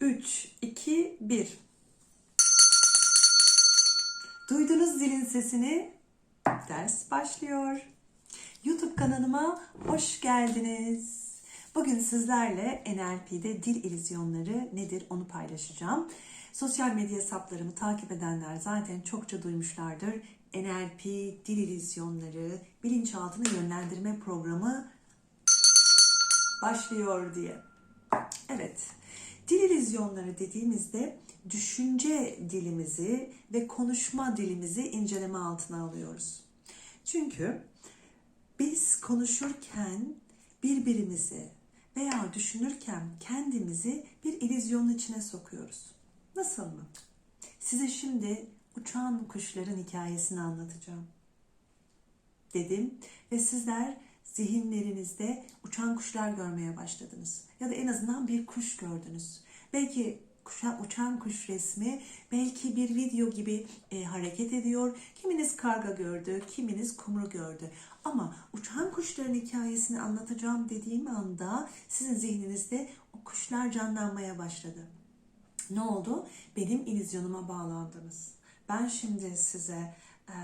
3, 2, 1. Duydunuz zilin sesini? Ders başlıyor. YouTube kanalıma hoş geldiniz. Bugün sizlerle NLP'de dil illüzyonları nedir onu paylaşacağım. Sosyal medya hesaplarımı takip edenler zaten çokça duymuşlardır. NLP, dil illüzyonları, bilinçaltını yönlendirme programı başlıyor diye. Evet, dil illüzyonları dediğimizde düşünce dilimizi ve konuşma dilimizi inceleme altına alıyoruz. Çünkü biz konuşurken birbirimizi veya düşünürken kendimizi bir illüzyonun içine sokuyoruz. Nasıl mı? Size şimdi uçan kuşların hikayesini anlatacağım dedim ve sizler zihinlerinizde uçan kuşlar görmeye başladınız. Ya da en azından bir kuş gördünüz. Belki kuşa, uçan kuş resmi, belki bir video gibi e, hareket ediyor. Kiminiz karga gördü, kiminiz kumru gördü. Ama uçan kuşların hikayesini anlatacağım dediğim anda sizin zihninizde o kuşlar canlanmaya başladı. Ne oldu? Benim illüzyonuma bağlandınız. Ben şimdi size e,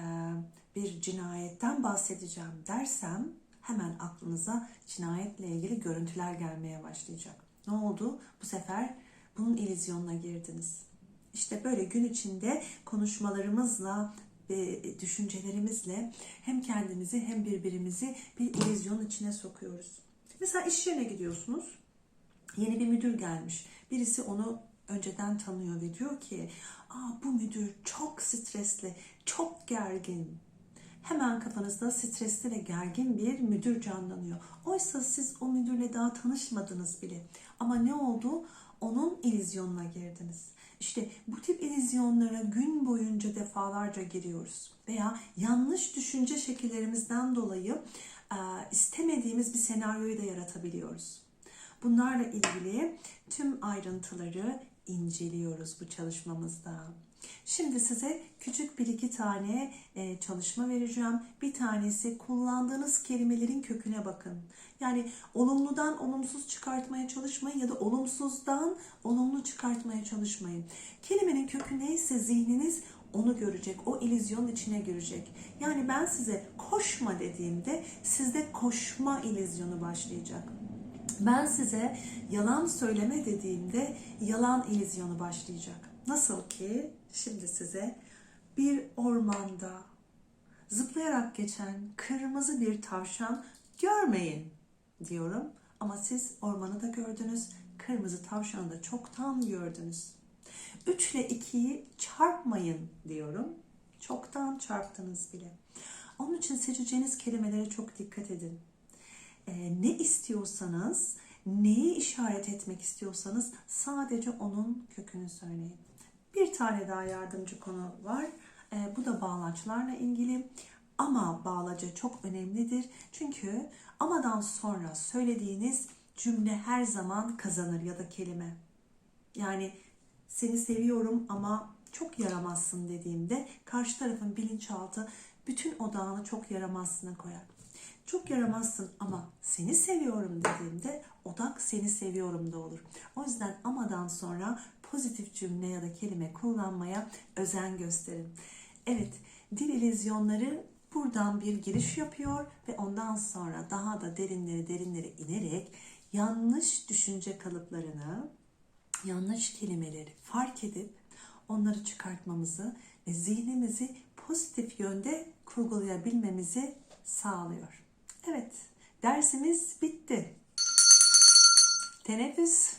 bir cinayetten bahsedeceğim dersem hemen aklınıza cinayetle ilgili görüntüler gelmeye başlayacak. Ne oldu? Bu sefer bunun illüzyonuna girdiniz. İşte böyle gün içinde konuşmalarımızla ve düşüncelerimizle hem kendimizi hem birbirimizi bir illüzyonun içine sokuyoruz. Mesela iş yerine gidiyorsunuz. Yeni bir müdür gelmiş. Birisi onu önceden tanıyor ve diyor ki Aa, bu müdür çok stresli, çok gergin. Hemen kafanızda stresli ve gergin bir müdür canlanıyor. Oysa siz o müdürle daha tanışmadınız bile. Ama ne oldu? Onun illüzyonuna girdiniz. İşte bu tip illüzyonlara gün boyunca defalarca giriyoruz. Veya yanlış düşünce şekillerimizden dolayı e, istemediğimiz bir senaryoyu da yaratabiliyoruz. Bunlarla ilgili tüm ayrıntıları inceliyoruz bu çalışmamızda. Şimdi size küçük bir iki tane e, çalışma vereceğim. Bir tanesi kullandığınız kelimelerin köküne bakın. Yani olumludan olumsuz çıkartmaya çalışmayın ya da olumsuzdan olumlu çıkartmaya çalışmayın. Kelimenin kökü neyse zihniniz onu görecek, o illüzyonun içine girecek. Yani ben size koşma dediğimde sizde koşma illüzyonu başlayacak. Ben size yalan söyleme dediğimde yalan illüzyonu başlayacak. Nasıl ki şimdi size bir ormanda zıplayarak geçen kırmızı bir tavşan görmeyin diyorum. Ama siz ormanı da gördünüz, kırmızı tavşanı da çoktan gördünüz. 3 ile 2'yi çarpmayın diyorum. Çoktan çarptınız bile. Onun için seçeceğiniz kelimelere çok dikkat edin. Ee, ne istiyorsanız, neyi işaret etmek istiyorsanız sadece onun kökünü söyleyin. Bir tane daha yardımcı konu var. Ee, bu da bağlaçlarla ilgili. Ama bağlacı çok önemlidir. Çünkü amadan sonra söylediğiniz cümle her zaman kazanır ya da kelime. Yani seni seviyorum ama çok yaramazsın dediğimde karşı tarafın bilinçaltı bütün odağını çok yaramazsına koyar. Çok yaramazsın ama seni seviyorum dediğimde odak seni seviyorum da olur. O yüzden amadan sonra pozitif cümle ya da kelime kullanmaya özen gösterin. Evet, dil illüzyonları buradan bir giriş yapıyor ve ondan sonra daha da derinlere derinlere inerek yanlış düşünce kalıplarını, yanlış kelimeleri fark edip onları çıkartmamızı ve zihnimizi pozitif yönde kurgulayabilmemizi sağlıyor. Evet, dersimiz bitti. Teneffüs.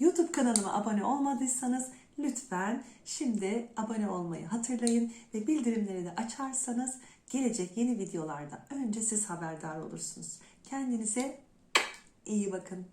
YouTube kanalıma abone olmadıysanız lütfen şimdi abone olmayı hatırlayın ve bildirimleri de açarsanız gelecek yeni videolarda önce siz haberdar olursunuz. Kendinize iyi bakın.